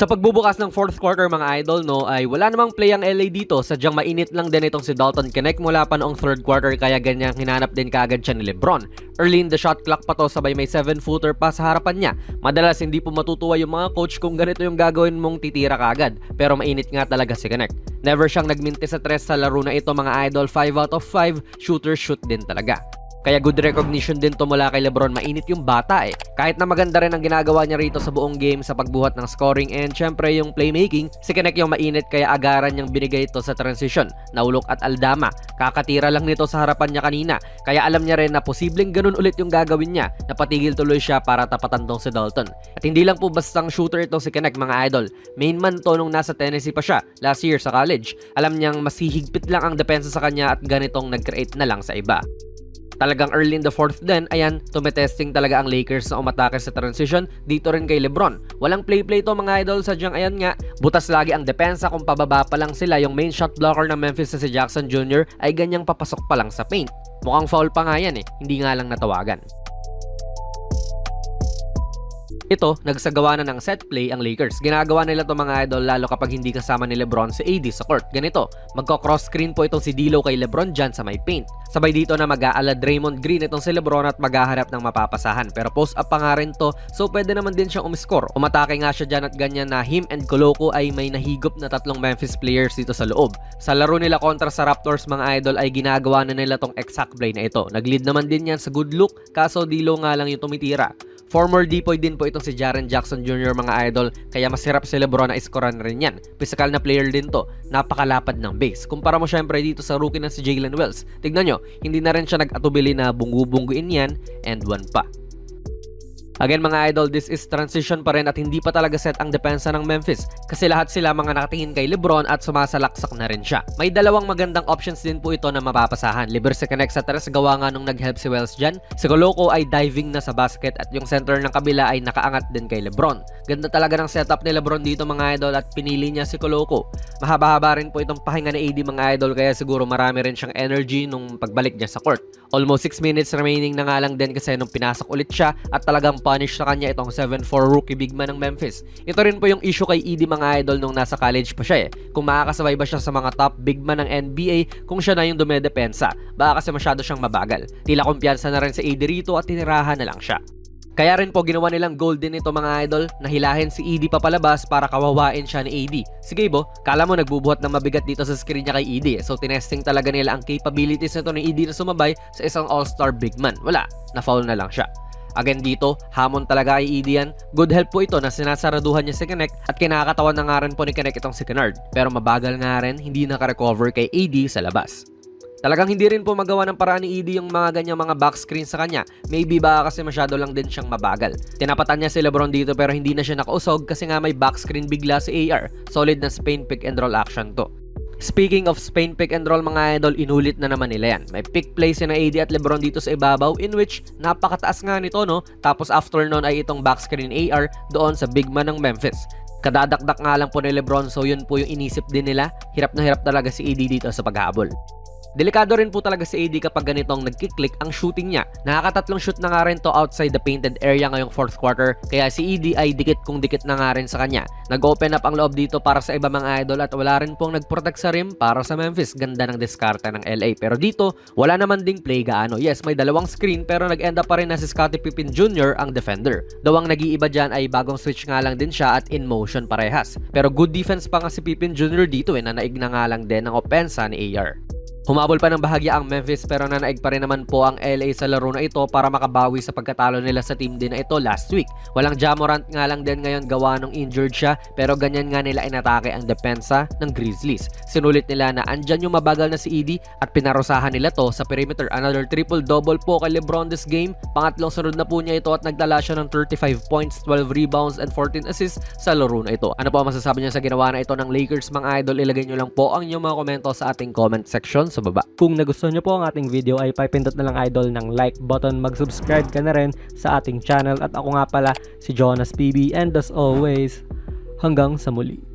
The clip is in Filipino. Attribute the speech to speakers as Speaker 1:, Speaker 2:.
Speaker 1: Sa pagbubukas ng fourth quarter mga idol no ay wala namang play ang LA dito sadyang mainit lang din itong si Dalton Connect mula pa noong third quarter kaya ganyan hinanap din kaagad siya ni Lebron. Early in the shot clock pa to sabay may 7 footer pa sa harapan niya. Madalas hindi po matutuwa yung mga coach kung ganito yung gagawin mong titira kaagad pero mainit nga talaga si Connect. Never siyang nagminti sa tres sa laro na ito mga idol 5 out of 5 shooter shoot din talaga. Kaya good recognition din to mula kay Lebron. Mainit yung bata eh. Kahit na maganda rin ang ginagawa niya rito sa buong game sa pagbuhat ng scoring and syempre yung playmaking, si Kinek yung mainit kaya agaran niyang binigay ito sa transition. Naulok at Aldama. Kakatira lang nito sa harapan niya kanina. Kaya alam niya rin na posibleng ganun ulit yung gagawin niya. Napatigil tuloy siya para tapatan tong si Dalton. At hindi lang po bastang shooter itong si Kinek mga idol. Main man to nung nasa Tennessee pa siya last year sa college. Alam niyang masihigpit lang ang depensa sa kanya at ganitong nag-create na lang sa iba. Talagang early in the fourth then, ayan, tumetesting talaga ang Lakers na umatake sa transition dito rin kay Lebron. Walang play-play to mga idol, sadyang ayan nga, butas lagi ang depensa kung pababa pa lang sila yung main shot blocker ng Memphis na si Jackson Jr. ay ganyang papasok pa lang sa paint. Mukhang foul pa nga yan eh, hindi nga lang natawagan. Ito, nagsagawa na ng set play ang Lakers. Ginagawa nila to mga idol lalo kapag hindi kasama ni Lebron sa AD sa court. Ganito, magko-cross screen po itong si D'Lo kay Lebron dyan sa may paint. Sabay dito na mag-aala Draymond Green itong si Lebron at maghaharap ng mapapasahan. Pero post up pa nga rin to, so pwede naman din siyang umiscore. Umatake nga siya dyan at ganyan na him and Coloco ay may nahigop na tatlong Memphis players dito sa loob. Sa laro nila kontra sa Raptors mga idol ay ginagawa na nila tong exact play na ito. Nag-lead naman din yan sa good look, kaso D'Lo nga lang yung tumitira. Former Depoy din po itong si Jaren Jackson Jr. mga idol kaya masirap si Lebron na iskoran rin yan. Physical na player din to, napakalapad ng base. Kumpara mo syempre dito sa rookie na si Jalen Wells. Tignan nyo, hindi na rin siya nag-atubili na bungu-bunguin yan and one pa. Again mga idol, this is transition pa rin at hindi pa talaga set ang depensa ng Memphis kasi lahat sila mga nakatingin kay Lebron at sumasalaksak na rin siya. May dalawang magandang options din po ito na mapapasahan. Liber si Connect sa tres gawa nga nung nag-help si Wells dyan. Si Coloco ay diving na sa basket at yung center ng kabila ay nakaangat din kay Lebron. Ganda talaga ng setup ni Lebron dito mga idol at pinili niya si Coloco. Mahaba-haba rin po itong pahinga ni AD mga idol kaya siguro marami rin siyang energy nung pagbalik niya sa court. Almost 6 minutes remaining na nga lang din kasi nung pinasok ulit siya at talagang punish sa kanya itong 7'4 rookie big man ng Memphis. Ito rin po yung issue kay ED mga idol nung nasa college pa siya eh. Kung makakasabay ba siya sa mga top big man ng NBA kung siya na yung dumedepensa. Baka kasi masyado siyang mabagal. Tila kumpiyansa na rin sa ED rito at tinirahan na lang siya. Kaya rin po ginawa nilang goal din ito mga idol na hilahin si ED papalabas para kawawain siya ni AD. Sige bo, kala mo nagbubuhat ng mabigat dito sa screen niya kay ED. So tinesting talaga nila ang capabilities nito ni ED na sumabay sa isang all-star big man. Wala, na-foul na lang siya. Again dito, hamon talaga kay ED yan. Good help po ito na sinasaraduhan niya si Connect at kinakatawan na nga rin po ni Connect itong si Kennard. Pero mabagal nga rin, hindi nakarecover kay AD sa labas. Talagang hindi rin po magawa ng paraan ni ED yung mga ganyang mga back screen sa kanya. Maybe baka kasi masyado lang din siyang mabagal. Tinapatan niya si Lebron dito pero hindi na siya nakausog kasi nga may back screen bigla si AR. Solid na Spain pick and roll action to. Speaking of Spain pick and roll mga idol, inulit na naman nila yan. May pick play si na AD at Lebron dito sa ibabaw in which napakataas nga nito no. Tapos after nun ay itong back screen AR doon sa big man ng Memphis. Kadadakdak nga lang po ni Lebron so yun po yung inisip din nila. Hirap na hirap talaga si AD dito sa paghabol. Delikado rin po talaga si AD kapag ganitong nagkiklik ang shooting niya. Nakakatatlong shoot na nga rin to outside the painted area ngayong fourth quarter kaya si AD ay dikit kung dikit na nga rin sa kanya. Nag-open up ang loob dito para sa iba mga idol at wala rin pong nag-protect sa rim para sa Memphis. Ganda ng diskarte ng LA. Pero dito, wala naman ding play gaano. Yes, may dalawang screen pero nag-end up pa rin na si Scottie Pippen Jr. ang defender. Dawang nag-iiba dyan ay bagong switch nga lang din siya at in motion parehas. Pero good defense pa nga si Pippen Jr. dito eh na naig na nga lang din ang opensa ni AR. Humabol pa ng bahagya ang Memphis pero nanaig pa rin naman po ang LA sa laro na ito para makabawi sa pagkatalo nila sa team din na ito last week. Walang Jamorant nga lang din ngayon gawa nung injured siya pero ganyan nga nila inatake ang depensa ng Grizzlies. Sinulit nila na andyan yung mabagal na si ED at pinarusahan nila to sa perimeter. Another triple-double po kay Lebron this game. Pangatlong sunod na po niya ito at nagdala siya ng 35 points, 12 rebounds and 14 assists sa laro na ito. Ano po ang masasabi niya sa ginawa na ito ng Lakers mga idol? Ilagay nyo lang po ang inyong mga komento sa ating comment section sa baba.
Speaker 2: Kung nagustuhan nyo po ang ating video ay papindot na lang idol ng like button, mag-subscribe ka na rin sa ating channel at ako nga pala si Jonas PB and as always, hanggang sa muli.